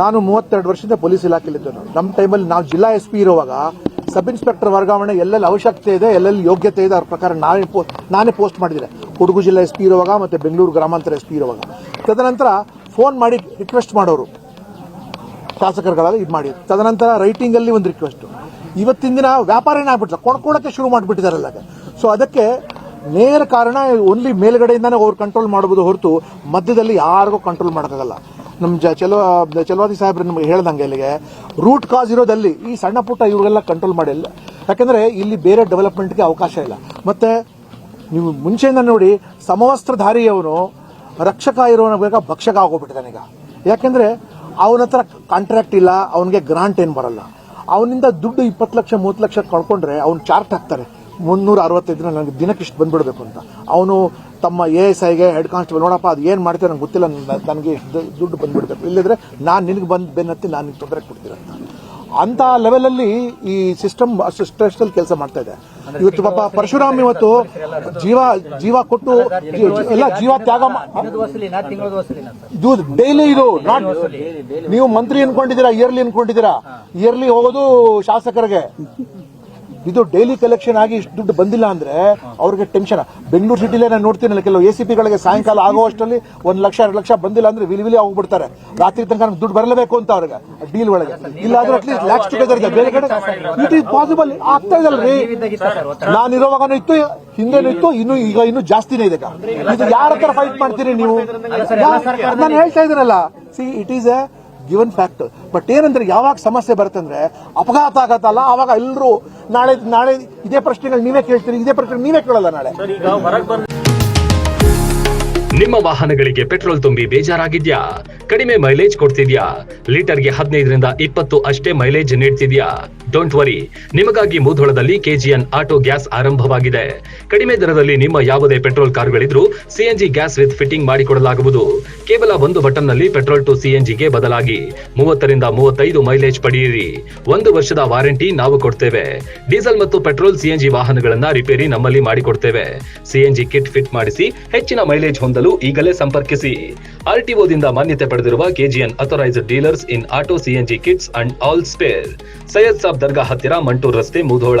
ನಾನು ಮೂವತ್ತೆರಡು ವರ್ಷದಿಂದ ಪೊಲೀಸ್ ಇಲಾಖೆಯಲ್ಲಿದ್ದನು ನಮ್ಮ ಟೈಮಲ್ಲಿ ನಾವು ಜಿಲ್ಲಾ ಎಸ್ ಪಿ ಇರುವಾಗ ಸಬ್ ಇನ್ಸ್ಪೆಕ್ಟರ್ ವರ್ಗಾವಣೆ ಎಲ್ಲೆಲ್ಲಿ ಅವಶ್ಯಕತೆ ಇದೆ, ಎಲ್ಲೆಲ್ಲಿ ಯೋಗ್ಯತೆ ಇದೆ, ಅವ್ರ ಪ್ರಕಾರ ನಾನೇ ನಾನೇ ಪೋಸ್ಟ್ ಮಾಡಿದರೆ ಕೊಡಗು ಜಿಲ್ಲಾ ಎಸ್ ಪಿ ಇರುವಾಗ ಮತ್ತು ಬೆಂಗಳೂರು ಗ್ರಾಮಾಂತರ ಎಸ್ ಪಿ ಇರುವಾಗ. ತದನಂತರ ಫೋನ್ ಮಾಡಿ ರಿಕ್ವೆಸ್ಟ್ ಮಾಡೋರು. ಶಾಸಕರುಗಳೆಲ್ಲ ಇದು ಮಾಡಿ ತದನಂತರ ರೈಟಿಂಗಲ್ಲಿ ಒಂದು ರಿಕ್ವೆಸ್ಟು ಇವತ್ತಿನ ದಿನ ವ್ಯಾಪಾರ ಏನಾಗ್ಬಿಟ್ಲ ಕೊಂಡ್ಕೊಳಕ್ಕೆ ಶುರು ಮಾಡಿಬಿಟ್ಟಿದಾರಲ್ಲ ಸೊ ಅದಕ್ಕೆ ನೇರ ಕಾರಣ ಓನ್ಲಿ ಮೇಲ್ಗಡೆಯಿಂದಾನೇ ಅವ್ರು ಕಂಟ್ರೋಲ್ ಮಾಡಬಹುದು ಹೊರತು ಮಧ್ಯದಲ್ಲಿ ಯಾರಿಗೂ ಕಂಟ್ರೋಲ್ ಮಾಡೋಕ್ಕಾಗಲ್ಲ. ನಮ್ಮ ಜ ಚಲೋ ಚಲವಾದಿ ಸಾಹೇಬ್ರು ನಮಗೆ ಹೇಳ್ದಂಗೆ ಇಲ್ಲಿಗೆ ರೂಟ್ ಕಾಸ್ ಇರೋದಲ್ಲಿ ಈ ಸಣ್ಣ ಪುಟ್ಟ ಇವ್ರಿಗೆಲ್ಲ ಕಂಟ್ರೋಲ್ ಮಾಡಿಲ್ಲ ಯಾಕಂದ್ರೆ ಇಲ್ಲಿ ಬೇರೆ ಡೆವಲಪ್ಮೆಂಟ್ಗೆ ಅವಕಾಶ ಇಲ್ಲ. ಮತ್ತೆ ನೀವು ಮುಂಚೆಯಿಂದ ನೋಡಿ ಸಮವಸ್ತ್ರಧಾರಿಯವನು ರಕ್ಷಕ ಇರೋನ ಬೇಗ ಭಕ್ಷಕ ಆಗೋಗ್ಬಿಟ್ಟಿದ್ದಾನೆ ಈಗ. ಯಾಕೆಂದರೆ ಅವನ ಹತ್ರ ಕಾಂಟ್ರಾಕ್ಟ್ ಇಲ್ಲ, ಅವನಿಗೆ ಗ್ರಾಂಟ್ ಏನು ಬರಲ್ಲ. ಅವನಿಂದ ದುಡ್ಡು ಇಪ್ಪತ್ತು ಲಕ್ಷ, ಮೂವತ್ತು ಲಕ್ಷ ಕಳ್ಕೊಂಡ್ರೆ ಅವ್ನು ಚಾರ್ಟ್ ಹಾಕ್ತಾರೆ. ಮುನ್ನೂರ ಅರವತ್ತೈದು ದಿನ ನನಗೆ ದಿನಕ್ಕೆ ಇಷ್ಟು ಬಂದ್ಬಿಡ್ಬೇಕು ಅಂತ. ಅವನು ತಮ್ಮ ಎ ಎಸ್ ಐಗೆ ಹೆಡ್ ಕಾನ್ಸ್ಟೇಬಲ್ ನೋಡಪ್ಪ ಅದು ಏನು ಮಾಡ್ತೀರ ನಂಗೆ ಗೊತ್ತಿಲ್ಲ ನನಗೆ ಇಷ್ಟು ದುಡ್ಡು ಬಂದ್ಬಿಡ್ಬೇಕು. ಇಲ್ಲದ್ರೆ ನಾನು ನಿನಗೆ ಬಂದು ಬೆನ್ನತ್ತಿ ನಾನು ನಿನ್ಗೆ ತೊಂದರೆ ಕೊಡ್ತೀರಂತ ಅಂತ. ಲೆವೆಲಲ್ಲಿ ಈ ಸಿಸ್ಟಮ್ ಅಷ್ಟು ಸ್ಟ್ರೆಸ್ಟಲ್ಲಿ ಕೆಲಸ ಮಾಡ್ತಾ ಇದೆ. ಇವತ್ತು ಪಾಪ ಪರಶುರಾಮ್ ಇವತ್ತು ಜೀವ ಜೀವ ಕೊಟ್ಟು ಎಲ್ಲ ಜೀವ ತ್ಯಾಗ ಇದು ಡೈಲಿ ಇದು ನಾಟ್ ನೀವು ಮಂತ್ರಿ ಅನ್ಕೊಂಡಿದ್ದೀರಾ ಇಯರ್ಲಿ ಅನ್ಕೊಂಡಿದ್ದೀರಾ? ಇಯರ್ಲಿ ಹೋಗೋದು ಶಾಸಕರಿಗೆ. ಇದು ಡೈಲಿ ಕಲೆಕ್ಷನ್ ಆಗಿ ಇಷ್ಟು ದುಡ್ಡು ಬಂದಿಲ್ಲ ಅಂದ್ರೆ ಅವ್ರಿಗೆ ಟೆನ್ಷನ್ ಬೆಂಗಳೂರು ಸಿಟಿಲೇ ನಾನು ನೋಡ್ತೀನಲ್ಲ ಕೆಲವು ಎ ಸಿ ಪಿಗಳಿಗೆ ಸಾಯಂಕಾಲ ಆಗುವಷ್ಟರಲ್ಲಿ ಒಂದು ಲಕ್ಷ ಎರಡು ಲಕ್ಷ ಬಂದಿಲ್ಲ ಅಂದ್ರೆ ವಿಲಿ ವಿಲಿ ಹೋಗ್ಬಿಡ್ತಾರೆ ರಾತ್ರಿ ತನಕ ನಮ್ಗೆ ದುಡ್ಡು ಬರಲೇಬೇಕು ಅಂತ ಅವ್ರಿಗೆ ಡೀಲ್ ಒಳಗೆ. ಇಲ್ಲ ಆದ್ರೆ ಅಟ್ಲೀಸ್ಟ್ ಲ್ಯಾಕ್ಸ್ ಟುಗೆದರ್ ಇದೆ. ಬೇರೆ ಕಡೆ ಇಟ್ ಈಸ್ ಪಾಸಿಬಲ್ ಆಗ್ತಾ ಇದಲ್ರಿ ನಾನು ಇರೋವಾಗನೂ ಇತ್ತು ಹಿಂದೆನೂ ಇತ್ತು ಇನ್ನು ಈಗ ಇನ್ನು ಜಾಸ್ತಿನೇ ಇದೆ ಇದು ಯಾರ ಹತ್ರ ಫೈಟ್ ಮಾಡ್ತೀರಿ ನೀವು? ನಾನು ಹೇಳ್ತಾ ಇದ್ದೀನಲ್ಲ. See it is a given fact but ಏನಂದ್ರೆ ಯಾವಾಗ ಸಮಸ್ಯೆ ಬರುತ್ತೆ ಅಂದ್ರೆ ಅಪಘಾತ ಆಗತ್ತಲ್ಲ ಅವಾಗ ಎಲ್ಲರೂ ನಾಳೆ ನಾಳೆ ಇದೇ ಪ್ರಶ್ನೆಗಳು ನೀವೇ ಕೇಳ್ತೀರಿ ಇದೇ ಪ್ರಶ್ನೆ ನೀವೇ ಕೇಳಲ್ಲ ನಾಳೆ. ನಿಮ್ಮ ವಾಹನಗಳಿಗೆ ಪೆಟ್ರೋಲ್ ತುಂಬಿ ಬೇಜಾರಾಗಿದ್ಯಾ? ಕಡಿಮೆ ಮೈಲೇಜ್ ಕೊಡ್ತಿದ್ಯಾ? ಲೀಟರ್ಗೆ ಹದಿನೈದರಿಂದ ಇಪ್ಪತ್ತು ಅಷ್ಟೇ ಮೈಲೇಜ್ ನೀಡ್ತಿದ್ಯಾ? ಡೋಂಟ್ ವರಿ ನಿಮಗಾಗಿ ಮುಧೋಳದಲ್ಲಿ ಕೆಜಿಎನ್ ಆಟೋ ಗ್ಯಾಸ್ ಆರಂಭವಾಗಿದೆ. ಕಡಿಮೆ ದರದಲ್ಲಿ ನಿಮ್ಮ ಯಾವುದೇ ಪೆಟ್ರೋಲ್ ಕಾರುಗಳಿದ್ರೂ ಸಿಎನ್ಜಿ ಗ್ಯಾಸ್ ವಿತ್ ಫಿಟ್ಟಿಂಗ್ ಮಾಡಿಕೊಡಲಾಗುವುದು. ಕೇವಲ ಒಂದು ಬಟನ್ನಲ್ಲಿ ಪೆಟ್ರೋಲ್ ಟು ಸಿಎನ್ಜಿಗೆ ಬದಲಾಗಿ ಮೂವತ್ತರಿಂದ ಮೂವತ್ತೈದು ಮೈಲೇಜ್ ಪಡೆಯಿರಿ. ಒಂದು ವರ್ಷದ ವಾರಂಟಿ ನಾವು ಕೊಡ್ತೇವೆ. ಡೀಸೆಲ್ ಮತ್ತು ಪೆಟ್ರೋಲ್ ಸಿಎನ್ಜಿ ವಾಹನಗಳನ್ನ ರಿಪೇರಿ ನಮ್ಮಲ್ಲಿ ಮಾಡಿಕೊಡ್ತೇವೆ. ಸಿಎನ್ಜಿ ಕಿಟ್ ಫಿಟ್ ಮಾಡಿಸಿ ಹೆಚ್ಚಿನ ಮೈಲೇಜ್ ಹೊಂದಲು ಈಗಲೇ ಸಂಪರ್ಕಿಸಿ. ಆರ್ಟಿಒದಿಂದ ಮಾನ್ಯತೆ ಪಡೆದಿರುವ KGN authorised dealers in auto CNG kits and all spare Syed Saab Dargah ಹತ್ತಿರ ಮಂಟೂರ್ ರಸ್ತೆ Mudhol.